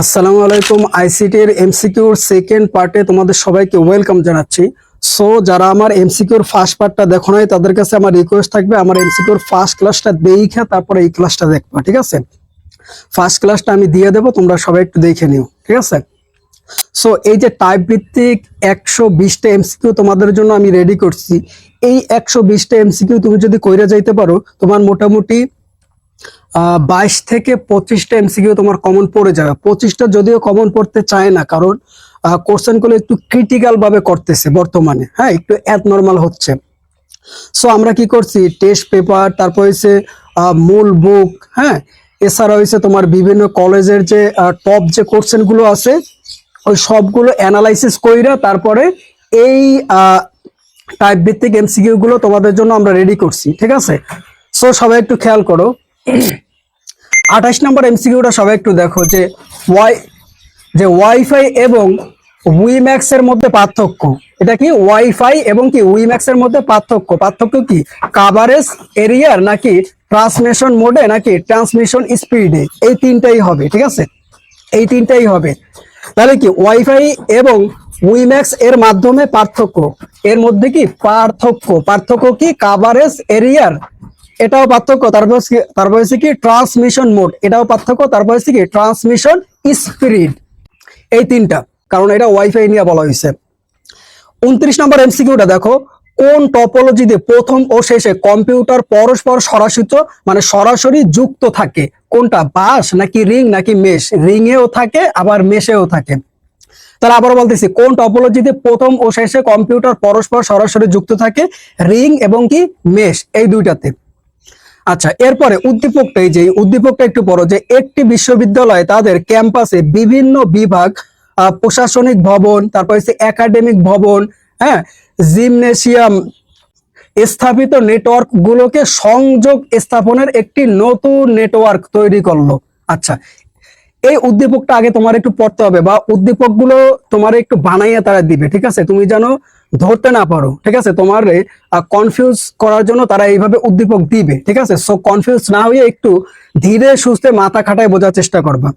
আসসালামু আলাইকুম, আইসিটির এমসিকিউর সেকেন্ড পার্টে তোমাদের সবাইকে ওয়েলকাম জানাচ্ছি। সো যারা আমার এমসিকিউর ফার্স্ট পার্টটা দেখো নাই, তাদের কাছে আমার রিকোয়েস্ট থাকবে, আমার এমসিকিউর ফার্স্ট ক্লাসটা দেখে তারপরে এই ক্লাসটা দেখবা, ঠিক আছে? ফার্স্ট ক্লাসটা আমি দিয়ে দেবো, তোমরা সবাই একটু দেখে নিও, ঠিক আছে? সো এই যে টাইপ ভিত্তিক একশো বিশটা এমসিকিউ তোমাদের জন্য আমি রেডি করছি। এই একশো বিশটা এমসিকিউ তুমি যদি কইরা যাইতে পারো, তোমার মোটামুটি বাইশ থেকে পঁচিশটা এমসিকিউ তোমার কমন পড়ে যাবে। পঁচিশটা যদিও কমন পড়তে চায় না, কারণ কোশ্চেনগুলো একটু ক্রিটিক্যাল ভাবে করতেছে বর্তমানে। হ্যাঁ একটু অ্যাড নর্মাল হচ্ছে। সো আমরা কি করছি? টেস্ট পেপার তারপর হচ্ছে মূল বুক হ্যাঁ? এছাড়া হয়েছে তোমার বিভিন্ন কলেজের যে টপ যে কোশ্চেনগুলো আছে, ওই সবগুলো অ্যানালাইসিস কইরা তারপরে এই টাইপ ভিত্তিক এমসিকিউ গুলো তোমাদের জন্য আমরা রেডি করছি, ঠিক আছে? সো সবাই একটু খেয়াল করো। আঠাশ নম্বর এমসিকিউটা সবাই একটু দেখো যে ওয়াই যে ওয়াইফাই এবং উইম্যাক্স এর মধ্যে পার্থক্য। এটা কি ওয়াইফাই এবং কি উইম্যাক্স এর মধ্যে পার্থক্য? পার্থক্য কি? কাভারেজ এরিয়ার নাকি ট্রান্সমিশন মোডে নাকি ট্রান্সমিশন স্পিডে এই তিনটাই হবে, ঠিক আছে? এই তিনটাই হবে। তাহলে কি ওয়াইফাই এবং উইম্যাক্স এর মাধ্যমে পার্থক্য? এর মধ্যে কি পার্থক্য? পার্থক্য কি কাভারেজ এরিয়ার এটাও পার্থক্য তারপর তারপর হচ্ছে কি ট্রান্সমিশন মোড এটাও পার্থক্য তারপর হচ্ছে কি ট্রান্সমিশন স্পিড এই তিনটা, কারণ এটা ওয়াইফাই নিয়ে বলা হয়েছে। উনত্রিশ নম্বর এমসিকিউটা দেখো, কোন টপোলজিতে প্রথম ও শেষে কম্পিউটার পরস্পর সরাসরি মানে সরাসরি যুক্ত থাকে, কোনটা, বাস নাকি রিং নাকি মেশ রিং এও থাকে, আবার মেশেও থাকে। তাহলে আবার বলতেছি, কোন টপোলজিতে প্রথম ও শেষে কম্পিউটার পরস্পর সরাসরি যুক্ত থাকে রিং এবং কি মেশ এই দুইটাতে। আচ্ছা এরপরে উদ্দীপকটা এই যে উদ্দীপকটা একটু বড় যে, একটি বিশ্ববিদ্যালয় তাদের ক্যাম্পাসে বিভিন্ন বিভাগ প্রশাসনিক ভবন, তারপর হচ্ছে একাডেমিক ভবন হ্যাঁ জিমনেশিয়াম স্থাপিত নেটওয়ার্ক গুলোকে সংযোগ স্থাপনের একটি নতুন নেটওয়ার্ক তৈরি করল। আচ্ছা এই উদ্দীপকটা আগে তোমার একটু পড়তে হবে বা উদ্দীপকগুলো তোমার একটু বানাইয়া তারা দিবে, ঠিক আছে? তুমি যেন ধরতে না পারো, ঠিক আছে? তোমার কনফিউজ করার জন্য তারা এইভাবে উদ্দীপক দিবে, ঠিক আছে? সো কনফিউজ না হয়ে একটু ধীরে সুস্থে মাথা খাটায় বোঝার চেষ্টা করবা।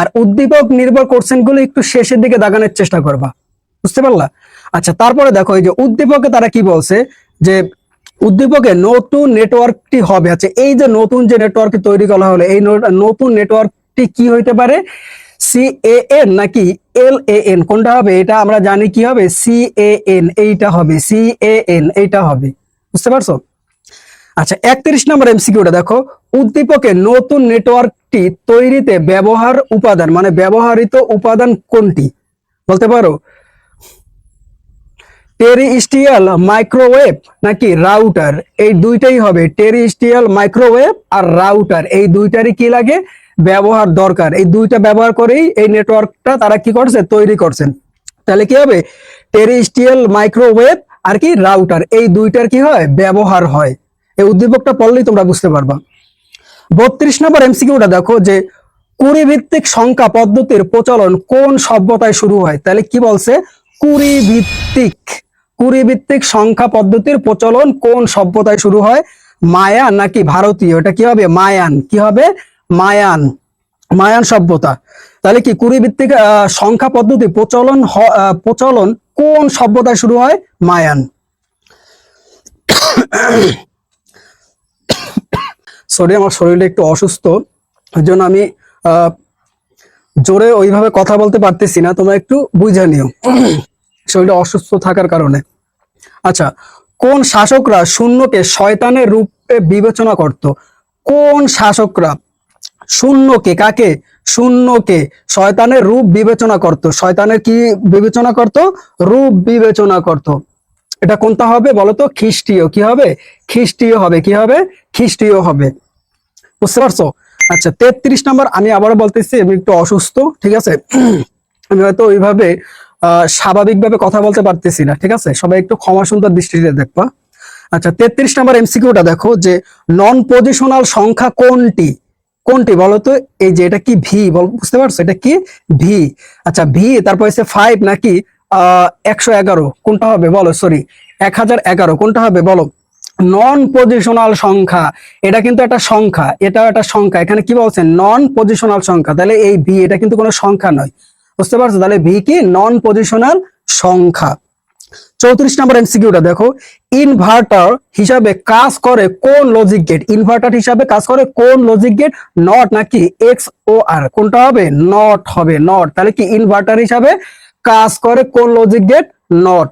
আর উদ্দীপক নির্ভর কোশ্চেনগুলো একটু শেষের দিকে দাগানোর চেষ্টা করবা। বুঝতে পারলা? আচ্ছা তারপরে দেখো, এই যে উদ্দীপকে তারা কি বলছে? যে উদ্দীপকে নতুন নেটওয়ার্কটি হবে। আচ্ছা এই যে নতুন যে নেটওয়ার্ক তৈরি করা হলো, এই নতুন নেটওয়ার্কটি কি হইতে পারে? সি এ এন নাকি এল এন কোনটা হবে? এটা আমরা জানি কি হবে? সি এ এন এইটা হবে সি এ এন এইটা হবে। বুঝতে পারছ? আচ্ছা একত্রিশ নম্বর এমসিকিউটা দেখো। উদ্দীপকে নতুন নেটওয়ার্কটি তৈরিতে ব্যবহার উপাদান মানে ব্যবহৃত উপাদান কোনটি? বলতে পারো? টেরিস্টিয়াল মাইক্রোওয়েভ নাকি রাউটার? এই দুইটাই হবে টেরিস্টিয়াল মাইক্রোওয়েভ আর রাউটার। এই দুইটারই কি লাগে? ব্যবহার দরকার। এই দুইটা ব্যবহার করেই এই নেটওয়ার্কটা তারা কি করছে? তৈরি করছেন। তাহলে কি হবে? টেরিস্টিয়াল মাইক্রোওয়েভ আর কি রাউটার এই দুইটার কি হয়? ব্যবহার হয়। এই উদ্দীপকটা পড়লেই তোমরা বুঝতে পারবা। বত্রিশ নম্বর এমসিকিউটা দেখো যে কুড়ি ভিত্তিক সংখ্যা পদ্ধতির প্রচলন কোন সভ্যতায় শুরু হয়? তাহলে কি বলছে? কুড়ি ভিত্তিক কুড়ি ভিত্তিক সংখ্যা পদ্ধতির প্রচলন কোন সভ্যতায় শুরু হয়? মায়ান নাকি ভারতীয়? এটা কি হবে? মায়ান। কি হবে? মায়ান মায়ান সভ্যতা। তাহলে কি কুড়ি ভিত্তিক সংখ্যা পদ্ধতি প্রচলন প্রচলন কোন সভ্যতায় শুরু হয়? মায়ান। সরি আমার শরীরটা একটু অসুস্থ ওই জন্য আমি জোরে ওইভাবে কথা বলতে পারতেছি না, তোমরা একটু বুঝে নিও। শরীরে অসুস্থ থাকার কারণে। আচ্ছা কোন শাসকরা শূন্যকে শয়তানের রূপে বিবেচনা করত? কোন শাসকরা শূন্যকে, কাকে? শূন্যকে। শয়তানের রূপ বিবেচনা করত। শয়তানের কি বিবেচনা করত? রূপ বিবেচনা করত। এটা কোনটা হবে বলতো? খ্রিস্টীয়। কি হবে? খ্রিস্টীয় হবে। কি হবে? খ্রিস্টীয় হবে। বুঝতে পারছ? আচ্ছা তেত্রিশ নম্বর আমি আবারও বলতেছি, আমি একটু অসুস্থ, ঠিক আছে? আমি হয়তো ওইভাবে স্বাভাবিকভাবে কথা বলতে পারতেছি না, ঠিক আছে? সবাই একটু ক্ষমা সুন্দর দৃষ্টিতে দেখবা। আচ্ছা তেত্রিশ নম্বর এমসিকিউটা দেখো যে নন পজিশনাল সংখ্যা কোনটি? কোনটি বলতো? এই যে এটা কি ভি বল, বুঝতে পারছ? এটা কি ভি আচ্ছা ভি তারপর হচ্ছে ফাইভ নাকি? একশো এগারো। কোনটা হবে? বলো সরি এক হাজার এগারো। কোনটা হবে? বলো। নন পজিশনাল সংখ্যা। এটা কিন্তু একটা সংখ্যা। এটাও একটা সংখ্যা। এখানে কি বলছে? নন পজিশনাল সংখ্যা। তাহলে এই ভি এটা কিন্তু কোনো সংখ্যা নয়। বুঝতে পারছ? তাহলে ভি কি? নন পজিশনাল সংখ্যা। চৌত্রিশ নম্বর এমসিকিউটা দেখো। ইনভার্টার হিসাবে কাজ করে কোন লজিক গেট ইনভার্টার হিসাবে কাজ করে কোন লজিক গেট নট নাকি এক্স ও আর কোনটা হবে? নট হবে নট তাহলে কি ইনভার্টার হিসাবে কাজ করে কোন লজিক গেট নট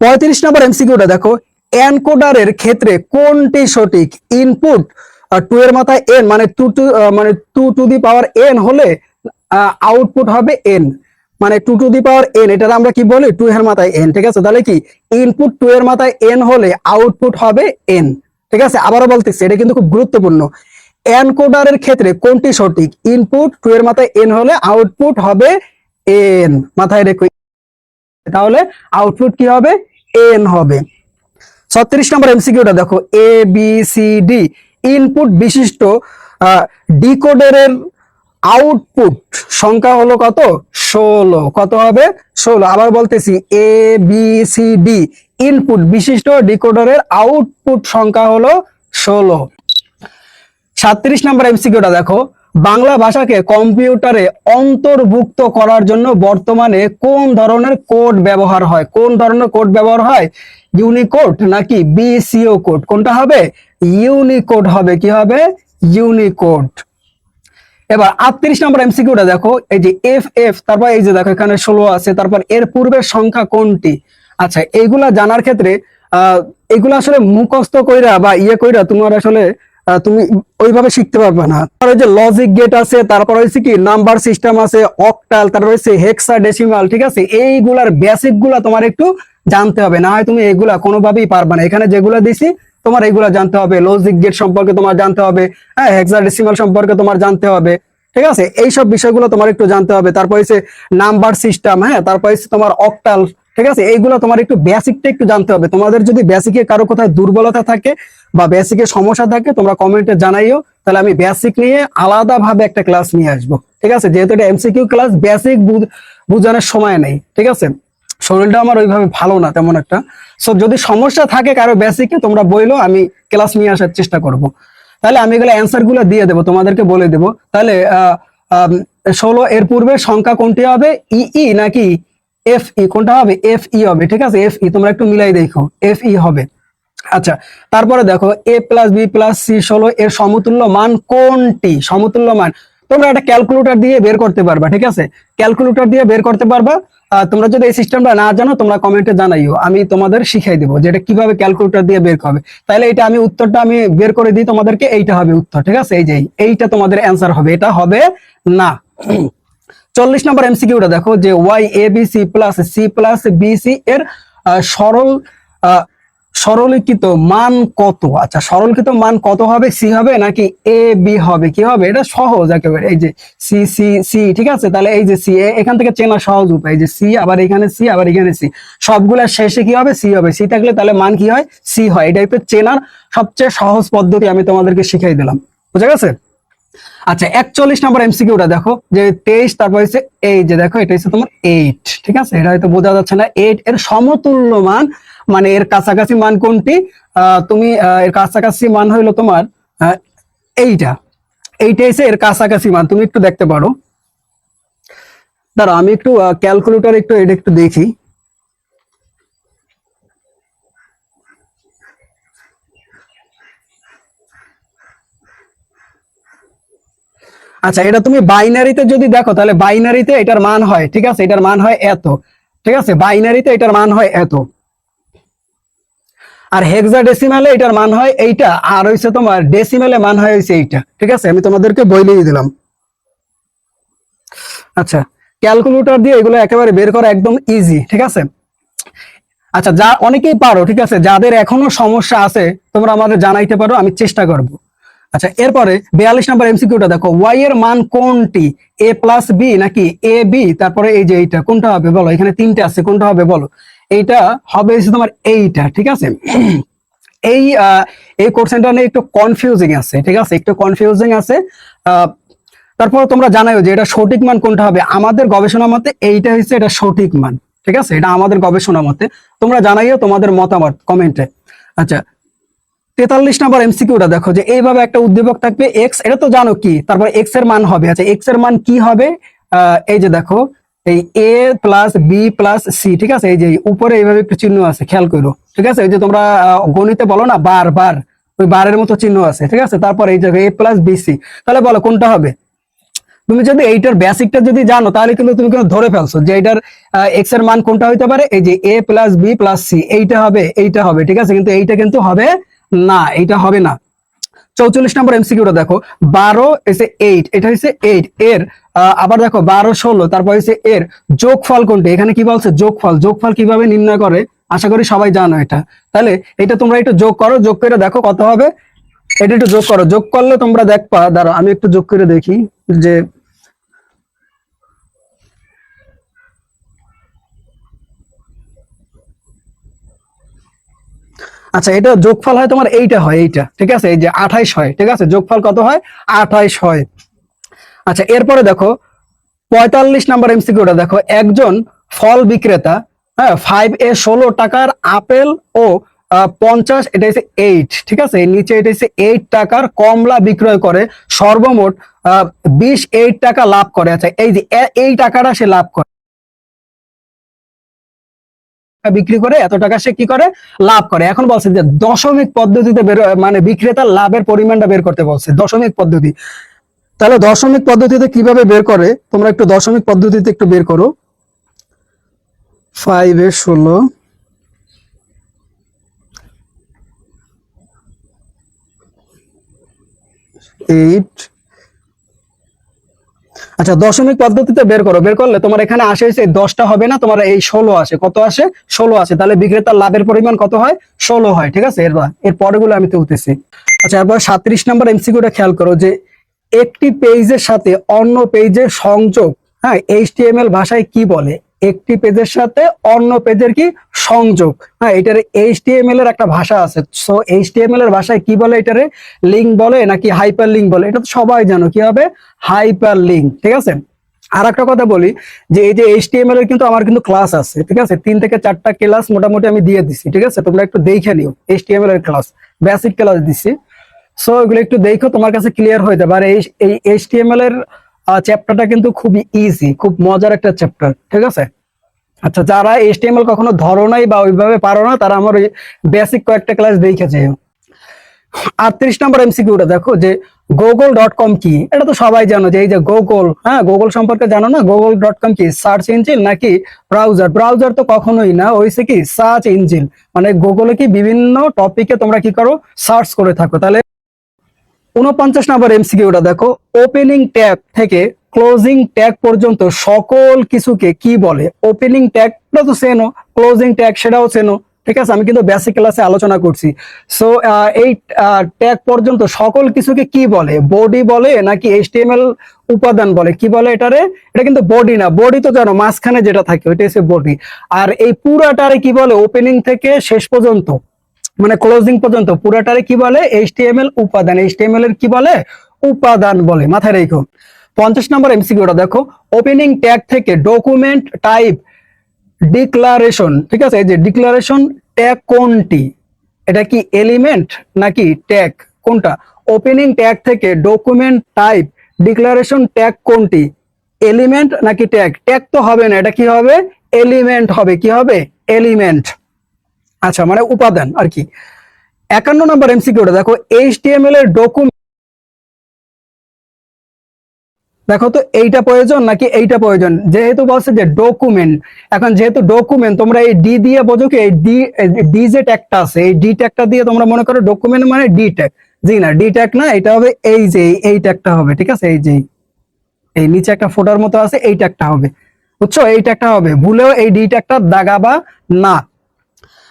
পঁয়ত্রিশ নম্বর এমসিকিউটা দেখো। এনকোডারের ক্ষেত্রে কোনটি সঠিক? ইনপুট টু এর মাথায় এন মানে টু টু মানে two to the power N হলে আউটপুট হবে এন মানে two to the power N এটা আমরা কি বলি? টু এর মাথায় এন ঠিক আছে? তাহলে কি? ইনপুট টু এর মাথায় এন হলে আউটপুট হবে এন ঠিক আছে? আবারও বলতেছি, এটা কিন্তু খুব গুরুত্বপূর্ণ। এনকোডারের ক্ষেত্রে কোনটি সঠিক? ইনপুট টু এর মাথায় এন হলে আউটপুট হবে এন মাথায় রেখো। তাহলে আউটপুট কি হবে? এন হবে। ছত্রিশ নম্বর এমসিকিউটা দেখো A B C D input বিশিষ্ট ডিকোডারের আউটপুট সংখ্যা হলো কত? ষোলো। কত হবে? ষোলো। আবার বলতেছি A B C D input বিশিষ্ট ডিকোডারের আউটপুট সংখ্যা হলো ষোলো। সাতত্রিশ নম্বর এমসিকিউটা দেখো। বাংলা ভাষাকে কম্পিউটারে অন্তর্ভুক্ত করার জন্য বর্তমানে কোন ধরনের কোড ব্যবহার হয়? কোন ধরনের কোড ব্যবহার হয়? ইউনিকোড নাকি বিসিও কোড কোনটা হবে? ইউনিকোড হবে। কি হবে? ইউনিকোড এবার আটত্রিশ নম্বর এমসিকিউটা দেখো, এই যে এফ এফ তারপর এই যে দেখো এখানে ষোলো আছে, তারপর এর পূর্বের সংখ্যা কোনটি? আচ্ছা এইগুলা জানার ক্ষেত্রে, আহ এগুলো আসলে মুখস্থ কইরা বা ইয়ে কইরা তোমার আসলে তুমি ওইভাবে শিখতে পারবে না। ওই যে লজিক গেট আছে, তারপর হচ্ছে কি নাম্বার সিস্টেম আছে অক্টাল তারপর হচ্ছে হেক্সা ডেসিমাল ঠিক আছে? এইগুলার বেসিকগুলা তোমার একটু জানতে হবে, না হয় তুমি এগুলা কোনোভাবেই পারবে না। এখানে যেগুলা দিছি তোমার এইগুলা জানতে হবে লজিক গেট সম্পর্কে তোমার জানতে হবে হ্যাঁ হেক্সা ডেসিমাল সম্পর্কে তোমার জানতে হবে, ঠিক আছে? এইসব বিষয়গুলো তোমার একটু জানতে হবে। তারপর হচ্ছে নাম্বার সিস্টেম হ্যাঁ? তারপর হচ্ছে তোমার অক্টাল ঠিক আছে? এইগুলো তোমার একটু বেসিকটা একটু জানতে হবে। তোমাদের যদি বেসিকে কারও কোথায় দুর্বলতা থাকে বা বেসিকে সমস্যা থাকে, তোমরা কমেন্টে জানাইও। তাহলে আমি বেসিক নিয়ে আলাদা ভাবে একটা ক্লাস নিয়ে আসব, ঠিক আছে? যেহেতু এটা এমসিকিউ ক্লাস বেসিক বুঝানোর সময় নেই, ঠিক আছে? শরীরটা আমার ওইভাবে ভালো না, তেমন একটা। সো যদি সমস্যা থাকে কারও বেসিকে তোমরা বইলো, আমি ক্লাস নিয়ে আসার চেষ্টা করব। তাহলে আমি এগুলো অ্যান্সারগুলো দিয়ে দেবো, তোমাদেরকে বলে দেবো। তাহলে ষোলো এর পূর্বে সংখ্যা কোনটি হবে? ই ই নাকি এফ ই কোনটা হবে? এফ ই হবে, ঠিক আছে? এফ ই তোমরা একটু মিলাই দেখো। এফ ই হবে। আচ্ছা তারপরে দেখো A plus B plus C ষোলো এর সমতুল্য মান কোনটি? সমতুল্য মান তোমরা একটা ক্যালকুলেটর দিয়ে বের করতে পারবা, ঠিক আছে? ক্যালকুলেটর দিয়ে বের করতে পারবা। তোমরা যদি এই সিস্টেমটা না জানো, তোমরা কমেন্টে জানাইও। আমি তোমাদের শিখাই দেবো যেটা কীভাবে ক্যালকুলেটর দিয়ে বের করবে। তাহলে এটা আমি উত্তরটা আমি বের করে দিই, তোমাদেরকে এইটা হবে উত্তর, ঠিক আছে? এই যে, এইটা তোমাদের অ্যান্সার হবে, এটা হবে না। চল্লিশ নম্বর এমসিকিউটা দেখো যে Y A B C plus C plus B C এর সরল সরলীকৃত মান কত? আচ্ছা সরলকৃত মান কত হবে? সি হবে নাকি এ বি হবে? কি হবে? এটা সহজ একেবারে। এই যে সি সি সি ঠিক আছে? তাহলে এই যে সি এখান থেকে চেনা সহজ উপায়। এই যে সি আবার এখানে সি আবার এখানে সি সবগুলা শেষে কি হবে? সি হবে। সি থাকলে তাহলে মান কি হয়? সি হয়। এটা একটু চেনার সবচেয়ে সহজ পদ্ধতি আমি তোমাদেরকে শিখাই দিলাম। বুঝা গেছে? আচ্ছা একচল্লিশ নম্বর এমসিকিউটা দেখো। যে তেইশ, তারপর হচ্ছে এই যে দেখো, এটা হচ্ছে তোমার এইট ঠিক আছে? এটা হয়তো বোঝা যাচ্ছে না। এইট এর সমতুল্য মান মানে এর কাছাকাছি মান কোনটি? তুমি এর কাছাকাছি মান হইল তোমার এইটা। এইটা এসে এর কাছাকাছি মান। তুমি একটু দেখতে পারো। দাঁড়া আমি একটু ক্যালকুলেটর একটু এটা একটু দেখি। আচ্ছা এটা তুমি বাইনারিতে যদি দেখো, তাহলে বাইনারিতে এটার মান হয়, ঠিক আছে? এটার মান হয় এত। ঠিক আছে? বাইনারিতে এটার মান হয় এত। আর হেক্সা ডেসিমালে এটার মান হয় এইটা, আর হইছে তোমার ডেসিমালে মান হয় হইছে এইটা, ঠিক আছে? আমি তোমাদেরকে বইলেই দিলাম। আচ্ছা ক্যালকুলেটর দিয়ে এগুলো একেবারে বের করা একদম ইজি ঠিক আছে? আচ্ছা যা অনেকেই পারো, ঠিক আছে? যাদের এখনও সমস্যা আছে, তোমরা আমাদের জানাইতে পারো, আমি চেষ্টা করব। আচ্ছা এরপরে বিয়াল্লিশ নাম্বার এমসিকিউটা দেখো ওয়াই এর মান কোনটি? এ প্লাস বি নাকি এ বি তারপরে এই যে এইটা, কোনটা হবে বলো? এখানে তিনটে আছে, কোনটা হবে বলো? এইটা হবে হচ্ছে তোমার এইটা, ঠিক আছে? এই এই কোশ্চেনটা নিয়ে একটু কনফিউজিং আছে, ঠিক আছে? একটু কনফিউজিং আছে। তারপর তোমরা জানাও যে এটা সঠিক মান কোনটা হবে। আমাদের গবেষণা মতে এইটা হচ্ছে এটা সঠিক মান, ঠিক আছে? এটা আমাদের গবেষণা মতে। তোমরা জানাইও তোমাদের মতামত কমেন্টে। আচ্ছা তেতাল্লিশ নাম্বার এমসিকিউটা দেখো যে এইভাবে একটা উদ্দীপক থাকবে এক্স এটা তো জানো কি? তারপর এক্সের মান হবে। আচ্ছা এক্সের মান কি হবে? এই যে দেখো এই A plus B plus C ঠিক আছে? এই যে উপরে এইভাবে একটু চিহ্ন আছে, খেয়াল করো, ঠিক আছে? এই যে তোমরা গণিতে বলো না, বার বার, ওই বারের মতো চিহ্ন আছে, ঠিক আছে? তারপর এই জায়গায় এ প্লাস বি সি তাহলে বলো কোনটা হবে? তুমি যদি এইটার বেসিকটা যদি জানো, তাহলে কিন্তু তুমি কিন্তু ধরে ফেলছো যে এইটার এক্সের মান কোনটা হইতে পারে? এই যে A plus B plus C এইটা হবে এইটা হবে, ঠিক আছে? কিন্তু এইটা কিন্তু হবে না, এইটা হবে না। চৌচল্লিশ নম্বর এমসিকিউটা দেখো, বারো, এসে এইট এটা হচ্ছে এইট এর আবার দেখো বারো ষোলো, তারপর হচ্ছে এর যোগফল কোনটা? এখানে কি বলছে? যোগফল। যোগফল কীভাবে নির্ণয় করে? আশা করি সবাই জানো এটা। তাহলে এটা তোমরা একটু যোগ করো, যোগ করে দেখো কত হবে। এটা একটু যোগ করো। যোগ করলে তোমরা দেখবা দাঁড়ো আমি একটু যোগ করে দেখি যে আচ্ছা এটা যোগফল হয় তোমার এইটা হয়, এইটা, ঠিক আছে? এই যে আঠাইশ হয়, ঠিক আছে? যোগফল কত হয়? আঠাইশ হয়। আচ্ছা এরপরে দেখো, পঁয়তাল্লিশ নাম্বার এমসিকিউটা দেখো, একজন ফল বিক্রেতা হ্যাঁ ফাইভ এ ষোলো টাকার আপেল ও পঞ্চাশ, এটা হচ্ছে এইট ঠিক আছে? নিচে এটা হচ্ছে এইট টাকার কমলা বিক্রয় করে, সর্বমোট বিশ এইট টাকা লাভ করে। আচ্ছা এই যে এই টাকাটা সে লাভ করে। বিক্রি করে, এত টাকা সে কি করে? লাভ করে। এখন বলছে যে, দশমিক পদ্ধতিতে বের মানে বিক্রেতার লাভের পরিমাণটা বের করতে বলছে, দশমিক পদ্ধতি। তাহলে দশমিক পদ্ধতিতে কীভাবে বের করে? তোমরা একটু দশমিক পদ্ধতিতে একটু বের করো। ফাইভ ষোলো। এইট আচ্ছা দশমিক পদ্ধতিতে বের করো। বের করলে তোমার এখানে আসে হচ্ছে দশটা হবে না, তোমার এই ষোলো আসে। কত আসে? ষোলো আসে। তাহলে বিক্রেতার লাভের পরিমাণ কত হয়? ষোলো হয়, ঠিক আছে? এরপর এর পরেগুলো আমি তুলতেছি। আচ্ছা এরপর সাত্রিশ নম্বর এমসিকিউটা খেয়াল করো যে একটি পেজের সাথে অন্য পেজের সংযোগ হ্যাঁ এইচটিএমএল ভাষায় কি বলে? একটি পেজের সাথে অন্য পেজের কি সংযোগ? হ্যাঁ এটার এইচটিএমএল এর একটা ভাষা আছে। সো এইচটিএমএল এর ভাষায় কি বলে এটারে? লিঙ্ক বলে নাকি হাইপার লিঙ্ক বলে? এটা তো সবাই জানো, কি হবে? হাইপার লিঙ্ক ঠিক আছে? আর একটা কথা বলি, যে এই যে এইচটিএমএল এর কিন্তু আমার কিন্তু ক্লাস আছে, ঠিক আছে? তিন থেকে চারটা ক্লাস মোটামুটি আমি দিয়ে দিছি, ঠিক আছে? তোমরা একটু দেখে নিও এইচটিএমএল এর ক্লাস বেসিক ক্লাস দিছি। সো এগুলো একটু দেখো, তোমার কাছে ক্লিয়ার হয়ে যাবে। আর এই এই এইচটিএমএল এর চ্যাপ্টারটা কিন্তু খুবই ইজি খুব মজার একটা চ্যাপ্টার ঠিক আছে? আচ্ছা যারা এইচটিএমএল কখনো ধরো নাই বা ওইভাবে পারো না, তারা আমার ওই বেসিক কয়েকটা ক্লাস দেখেছে আটত্রিশ নম্বর এমসিকিউটা দেখো, যে গুগল ডট কম কি? এটা তো সবাই জানো যে এই যে গুগল হ্যাঁ গুগল সম্পর্কে জানো না? গুগল ডট কম কি? সার্চ ইঞ্জিন নাকি ব্রাউজার ব্রাউজার তো কখনোই না হয়েছে কি? সার্চ ইঞ্জিন মানে গুগলে কি বিভিন্ন টপিকে তোমরা কি করো? সার্চ করে থাকো। তাহলে উনপঞ্চাশ নাম্বার এমসিকিউটা দেখো। ওপেনিং ট্যাগ থেকে ক্লোজিং ট্যাগ পর্যন্ত সকল কিছুকে কি বলে? ওপেনিং ট্যাগটা তো চেনো ক্লোজিং ট্যাগ সেটাও চেনো ঠিক আছে? আমি কিন্তু বেসিক ক্লাসে আলোচনা করছি। সো এই ট্যাগ পর্যন্ত সকল কিছুকে কি বলে? বডি বলে নাকি এইচটিএমএল উপাদান বলে? কি বলে এটারে? এটা কিন্তু বডি না। বডি তো জানো, মাঝখানে যেটা থাকে, ওইটা হচ্ছে বডি আর এই পুরাটারে কি বলে? ওপেনিং থেকে শেষ পর্যন্ত। মানে ক্লোজিং পর্যন্ত পুরাটারে কি বলে? এইচটিএমএল উপাদান। এইচটিএমএল এর কি বলে? উপাদান বলে। মাথায় রেখো। পঞ্চাশ নম্বর এমসিকিউটা দেখো। ওপেনিং ট্যাগ থেকে ডকুমেন্ট টাইপ ডিক্লারেশন ঠিক আছে? এই যে ডিক্লারেশন ট্যাগ কোনটি? এটা কি এলিমেন্ট নাকি ট্যাগ কোনটা? ওপেনিং ট্যাগ থেকে ডকুমেন্ট টাইপ ডিক্লারেশন ট্যাগ কোনটি? এলিমেন্ট নাকি ট্যাগ ট্যাগ তো হবে না। এটা কি হবে? এলিমেন্ট হবে। কি হবে? এলিমেন্ট আচ্ছা মানে উপাদান আর কি। একান্ন নম্বর এমসিকিউটা দেখো এইচটিএমএল এর ডকুমেন্ট দেখো তো, এইটা প্রয়োজন নাকি এইটা প্রয়োজন? যেহেতু বলছে যে ডকুমেন্ট এখন যেহেতু ডকুমেন্ট তোমরা এই ডি দিয়ে বোঝো কি, এই ডি ডি যে ট্যাগটা আছে, এই ডি ট্যাগটা দিয়ে তোমরা মনে করো ডকুমেন্ট মানে ডি ট্যাগ জি না ডি ট্যাগ না, এটা হবে এই যে, এই ট্যাগটা হবে, ঠিক আছে? এই যে, এই নিচে একটা ফোটার মতো আছে, এই ট্যাগটা হবে। বুঝছ? এই ট্যাগটা হবে। ভুলেও এই ডি ট্যাগটা দাগাবা না।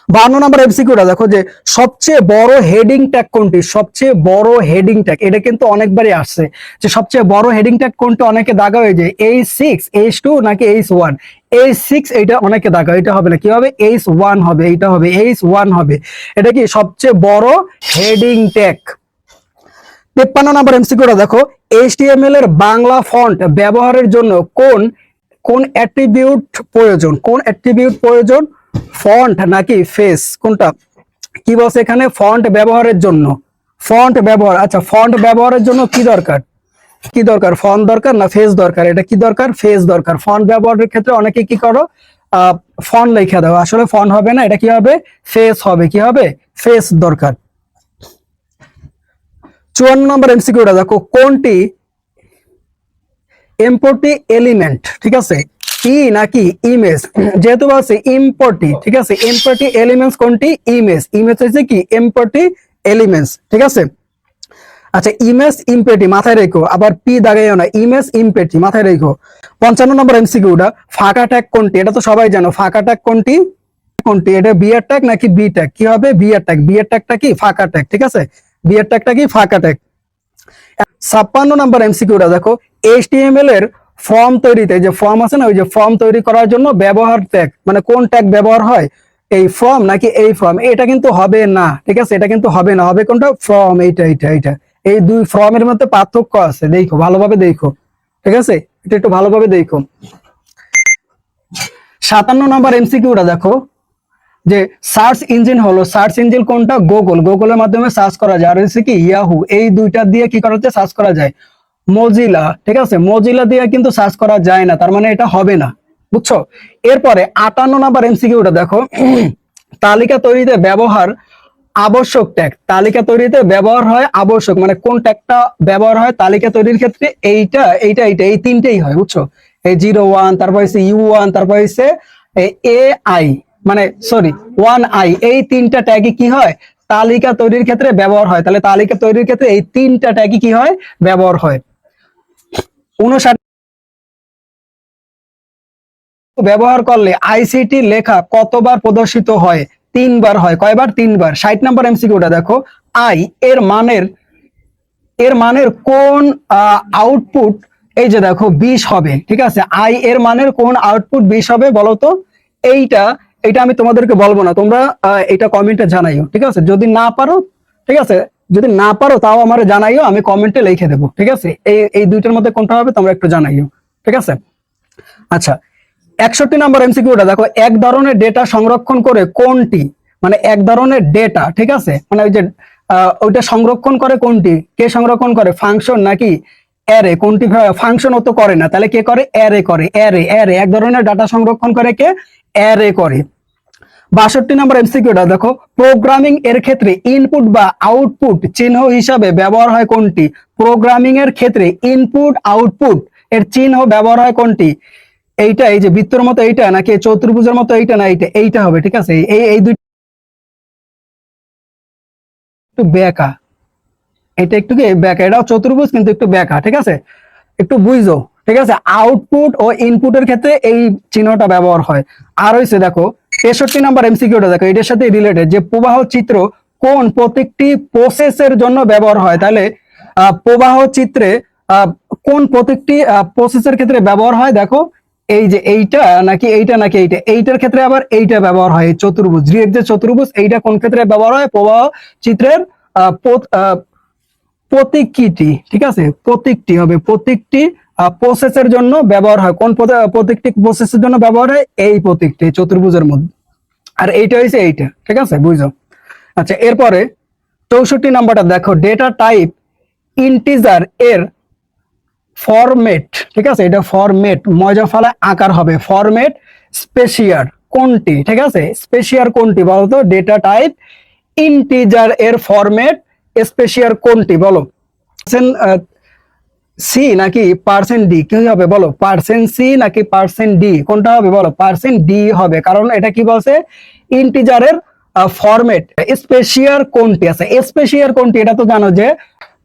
বান্ন নম্বর এমসিকিউটা দেখো যে সবচেয়ে বড় হেডিং ট্যাগ কোনটি? সবচেয়ে বড় হেডিং ট্যাগ এটা কিন্তু অনেকবারই আসছে যে সবচেয়ে বড় হেডিং ট্যাগ কোনটা অনেকে দাগা হয়ে যায়। এইচ সিক্স এইচ টু নাকি এইচ ওয়ান এইচ সিক্স এইটা অনেকে দাগা, এটা হবে না। কি হবে? এইচ ওয়ান হবে, এইটা হবে এইচ ওয়ান হবে। এটা কি সবচেয়ে বড় হেডিং ট্যাগ তেপ্পান্ন নম্বর এমসিকিউটা দেখো এইচটিএমএল এর বাংলা ফন্ট ব্যবহারের জন্য কোন কোন অ্যাট্রিবিউট প্রয়োজন? কোন অ্যাট্রিবিউট প্রয়োজন? ফন্ট নাকি ফেস? কোনটা? কি বলছে এখানে? ফন্ট ব্যবহারের জন্য। ফন্ট ব্যবহার আচ্ছা ফন্ট ব্যবহারের জন্য কি দরকার? কি দরকার? ফন্ট দরকার না ফেস দরকার? এটা কি দরকার? ফেস দরকার। ফন্ট ব্যবহারের ক্ষেত্রে অনেকে কি করো? ফন্ট লিখে দাও। আসলে ফন্ট হবে না, এটা কি হবে? ফেস হবে। কি হবে? ফেস দরকার। চুয়ান্ন নম্বর এমসিকিউটা দেখো। কোনটি? এম্পোর্টি এলিমেন্ট, ঠিক আছে? ই নাকি ইমেজ যেহেতু আছে ইম্পোর্টি ঠিক আছে? এম্পোর্টি এলিমেন্টস কোনটি? ইমেজ ইমেজ হচ্ছে কি? এম্পোর্টি এলিমেন্টস ঠিক আছে? আচ্ছা ইমেজ ইম্পেটি মাথায় রেখো। আবার পি দাগাইও না। ইমেজ ইম্পেটি মাথায় রেখো। পঞ্চান্ন নম্বর এমসিকিউটা ফাঁকা ট্যাগ কোনটি? এটা তো সবাই জানো। ফাঁকা ট্যাগ কোনটি? কোনটি? এটা বিয়ার ট্যাগ নাকি বি ট্যাগ কি হবে? বিয়ার ট্যাগ বিয়ার ট্যাগটা কি? ফাঁকা ট্যাগ ঠিক আছে? বিয়ার ট্যাগটা কি? ফাঁকা ট্যাগ ছাপ্পান্ন নাম্বার এমসিকিউটা দেখো। এইচটিএমএল এর ফর্ম তৈরিতে যে ফর্ম আছে না, ওই যে ফর্ম তৈরি করার জন্য ব্যবহার ট্যাগ মানে কোন ট্যাগ ব্যবহার হয়? এই ফর্ম নাকি এই ফর্ম এটা কিন্তু হবে না, ঠিক আছে? এটা কিন্তু হবে না, হবে কোনটা? ফর্ম এইটা এইটা এইটা। এই দুই ফর্মের মধ্যে পার্থক্য আছে, দেখো, ভালোভাবে দেখো, ঠিক আছে? এটা একটু ভালোভাবে দেখো। সাতান্ন নাম্বার এমসিকিউটা দেখো, যে সার্চ ইঞ্জিন হলো সার্চ ইঞ্জিন কোনটা? গুগল গুগলের মাধ্যমে সার্চ করা যায়, আর হচ্ছে কি ইয়াহু এই দুইটা দিয়ে কি করা যায় সার্চ করা যায়। মজিলা ঠিক আছে? মজিলা দিয়ে কিন্তু সার্চ করা যায় না, তার মানে এটা হবে না, বুঝছ? এরপরে আটান্ন নাম্বার এমসিকিউটা দেখো। তালিকা তৈরিতে ব্যবহার আবশ্যক ট্যাগ তালিকা তৈরিতে ব্যবহার হয় আবশ্যক মানে কোন ট্যাগটা ব্যবহার হয় তালিকা তৈরির ক্ষেত্রে এইটা এইটা এইটা, এই তিনটেই হয়, বুঝছ? এই জিরো ওয়ান তারপর হচ্ছে ইউ ওয়ান তারপর হচ্ছে এ আই মানে সরি ওয়ান আই এই তিনটা ট্যাগই কি হয়? তালিকা তৈরির ক্ষেত্রে ব্যবহার হয়। তাহলে তালিকা তৈরির ক্ষেত্রে এই তিনটা ট্যাগই কি হয়? ব্যবহার হয়। উনষাট ব্যবহার করলে আইসিটি লেখা কতবার প্রদর্শিত হয়? তিনবার হয়। কয়বার? তিনবার। ষাট নম্বর এমসিকিউটা দেখো। আই এর মানের এর মানের কোন আউটপুট এই যে দেখো, বিশ হবে। ঠিক আছে? আই এর মানের কোন আউটপুট বিশ হবে বলো তো? এইটা এটা আমি তোমাদেরকে বলব না। তোমরা এটা কমেন্টে জানাইও। ঠিক আছে? যদি না পারো, ঠিক আছে? যদি না পারো তাও আমার জানাইও, আমি কমেন্টে লিখে দেবো, ঠিক আছে? এই এই দুইটার মধ্যে কোনটা হবে তোমরা একটু জানাইও, ঠিক আছে? আচ্ছা একষট্টি নম্বর এমসিকিউটা দেখো, এক ধরনের ডেটা সংরক্ষণ করে কোনটি? মানে এক ধরনের ডেটা ঠিক আছে? মানে ওই যে ওইটা সংরক্ষণ করে কোনটি? কে সংরক্ষণ করে? ফাংশন নাকি অ্যারে কোনটি ফাংশন তো করে না, তাহলে কে করে? অ্যারে করে অ্যারে অ্যারে এক ধরনের ডাটা সংরক্ষণ করে কে? অ্যারে করে। বাষট্টি নম্বর এমসিকিউটা দেখো। প্রোগ্রামিং এর ক্ষেত্রে ইনপুট বা আউটপুট চিহ্ন হিসাবে ব্যবহার হয় কোনটি? প্রোগ্রামিং এর ক্ষেত্রে ইনপুট আউটপুট এর চিহ্ন ব্যবহার হয় কোনটি? এইটা, এই যে বৃত্তর মতো এইটা নাকি চতুর্ভুজের মতো এইটা না এইটা? এইটা হবে, ঠিক আছে? এই এই দুই একটু বেকা এটা একটু কি বেকা এটাও চতুর্ভুজ, কিন্তু একটু বেকা ঠিক আছে? একটু বুঝো, ঠিক আছে? আউটপুট ও ইনপুটের ক্ষেত্রে এই চিহ্নটা ব্যবহার হয়। আর হয়েছে দেখো তেষট্টি নাম্বার এমসিকিউটা দেখো, এটার সাথে রিলেটেড যে প্রবাহ চিত্র কোন প্রত্যেকটি প্রসেসের জন্য ব্যবহার হয়? তাহলে প্রবাহ চিত্রে কোন প্রত্যেকটি প্রসেসের ক্ষেত্রে ব্যবহার হয়? দেখো, এই যে এইটা নাকি এইটা নাকি এইটা, এইটার ক্ষেত্রে আবার এইটা ব্যবহার হয় চতুর্ভুজ। ডিরেক্ট যে চতুর্ভুজ, এইটা কোন ক্ষেত্রে ব্যবহার হয়? প্রবাহ চিত্রের প্রতীকটি, ঠিক আছে? প্রতীকটি হবে, প্রতীকটি প্রসেসের জন্য ব্যবহার হয়। কোন প্রতীকটি প্রসেসের জন্য ব্যবহার হয়? এই প্রতীকটি চতুর্ভুজের মধ্যে। আর এইটা হয়েছে এইটা, ঠিক আছে? বুঝো আচ্ছা এরপরে চৌষট্টি নাম্বারটা দেখো ডেটা টাইপ ইন্টিজার এর ফরমেট ঠিক আছে? এটা ফরমেট মজা ফালা আকার হবে। ফরমেট স্পেশিয়ার কোনটি? ঠিক আছে? স্পেশিয়ার কোনটি বলতো? ডেটা টাইপ ইন্টিজার এর ফরমেট স্পেশিয়ার কোনটি? বলো। সি নাকি পার্সেন্ট ডি কি হবে বলো? পার্সেন্ট সি নাকি পার্সেন্ট ডি কোনটা হবে বলো? পার্সেন্ট ডি হবে। কারণ এটা কি বলছে? ইন্টিজারের ফরম্যাট স্পেশিয়ার কোনটি আছে? স্পেশিয়ার কোনটি? এটা তো জানো যে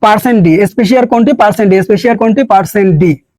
পার্সেন্ট ডি স্পেশিয়ার কোনটি? পার্সেন্ট ডি স্পেশিয়ার কোনটি? Percent D